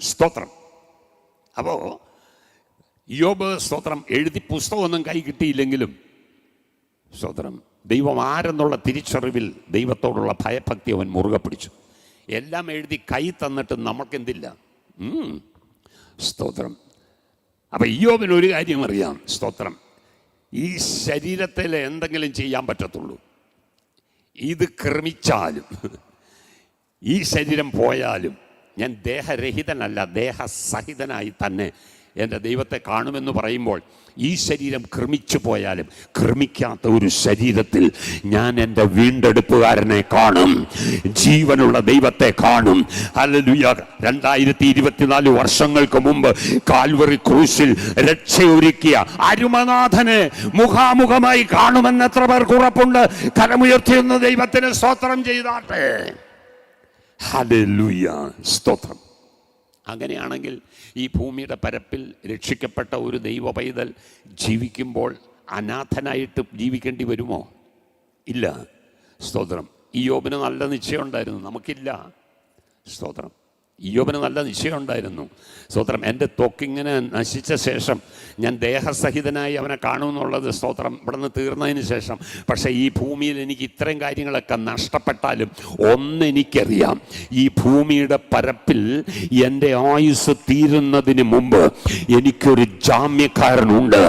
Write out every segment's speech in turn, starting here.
സ്തോത്രം. അപ്പോൾ യോബ് സ്തോത്രം എഴുതി പുസ്തകമൊന്നും കൈ കിട്ടിയില്ലെങ്കിലും സ്തോത്രം ദൈവം ആരെന്നുള്ള തിരിച്ചറിവിൽ ദൈവത്തോടുള്ള ഭയഭക്തി അവൻ മുറുകെ പിടിച്ചു. എല്ലാം എഴുതി കൈ തന്നിട്ട് നമുക്കെന്തില്ല. സ്തോത്രം. അപ്പം ഇയോബിന് ഒരു കാര്യം അറിയാം സ്തോത്രം. ഈ ശരീരത്തിൽ എന്തെങ്കിലും ചെയ്യാൻ പറ്റത്തുള്ളൂ. ഇത് ക്രമിച്ചാലും ഈ ശരീരം പോയാലും ഞാൻ ദേഹരഹിതനല്ല ദേഹസഹിതനായി തന്നെ എന്റെ ദൈവത്തെ കാണുമെന്ന് പറയുമ്പോൾ ഈ ശരീരം ക്രമിച്ചു പോയാലും ക്രമിക്കാത്ത ഒരു ശരീരത്തിൽ ഞാൻ എന്റെ വീണ്ടെടുപ്പുകാരനെ കാണും ജീവനുള്ള ദൈവത്തെ കാണും. അല്ലലുയ രണ്ടായിരത്തി ഇരുപത്തിനാല് വർഷങ്ങൾക്ക് മുമ്പ് കാൽവറി ക്രൂശിൽ രക്ഷയൊരുക്കിയ അരുമനാഥനെ മുഖാമുഖമായി കാണുമെന്ന് എത്ര പേർക്ക് ഉറപ്പുണ്ട്. കരമുയർത്തിയെന്ന് ദൈവത്തിന് സ്തോത്രം ചെയ്താട്ടെ. ഹല്ലേലൂയ സ്തോത്രം. അങ്ങനെയാണെങ്കിൽ ഈ ഭൂമിയുടെ പരപ്പിൽ രക്ഷിക്കപ്പെട്ട ഒരു ദൈവ പൈതൽ ജീവിക്കുമ്പോൾ അനാഥനായിട്ട് ജീവിക്കേണ്ടി വരുമോ? ഇല്ല. സ്തോത്രം. ഈ യോബിന് നല്ല നിശ്ചയം ഉണ്ടായിരുന്നു നമുക്കില്ല. സ്തോത്രം. യോബിന് നല്ല നിശ്ചയം ഉണ്ടായിരുന്നു സ്തോത്രം എന്റെ ത്വക്കിങ്ങനെ നശിച്ച ശേഷം ഞാൻ ദേഹസഹിതനായി അവനെ കാണുമെന്നുള്ളത് സ്തോത്രം ഇവിടുന്ന് തീർന്നതിന് ശേഷം. പക്ഷേ ഈ ഭൂമിയിൽ എനിക്ക് ഇത്രയും കാര്യങ്ങളൊക്കെ നഷ്ടപ്പെട്ടാലും ഒന്നെനിക്കറിയാം ഈ ഭൂമിയുടെ പരപ്പിൽ എന്റെ ആയുസ് തീരുന്നതിന് മുമ്പ് എനിക്കൊരു ജാമ്യക്കാരനുണ്ട്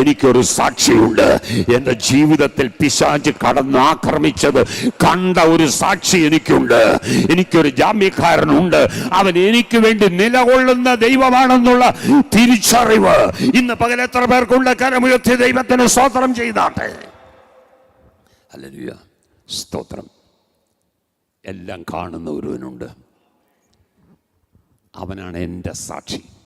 എനിക്കൊരു സാക്ഷിയുണ്ട്. എന്റെ ജീവിതത്തിൽ പിശാജ് കടന്ന് ആക്രമിച്ചത് കണ്ട ഒരു സാക്ഷി എനിക്കുണ്ട് എനിക്കൊരു ജാമ്യക്കാരനുണ്ട്. അവൻ എനിക്ക് വേണ്ടി നിലകൊള്ളുന്ന ദൈവമാണെന്നുള്ള തിരിച്ചറിവ്. ഇന്ന് പകൽ എത്ര പേർക്കുണ്ട്? കരമുയർത്തി ദൈവത്തിന് സ്തോത്രം ചെയ്താട്ടെ. അല്ലല്ല സ്തോത്രം. എല്ലാം കാണുന്ന ഒരുവനുണ്ട്. അവനാണ് എന്റെ സാക്ഷി.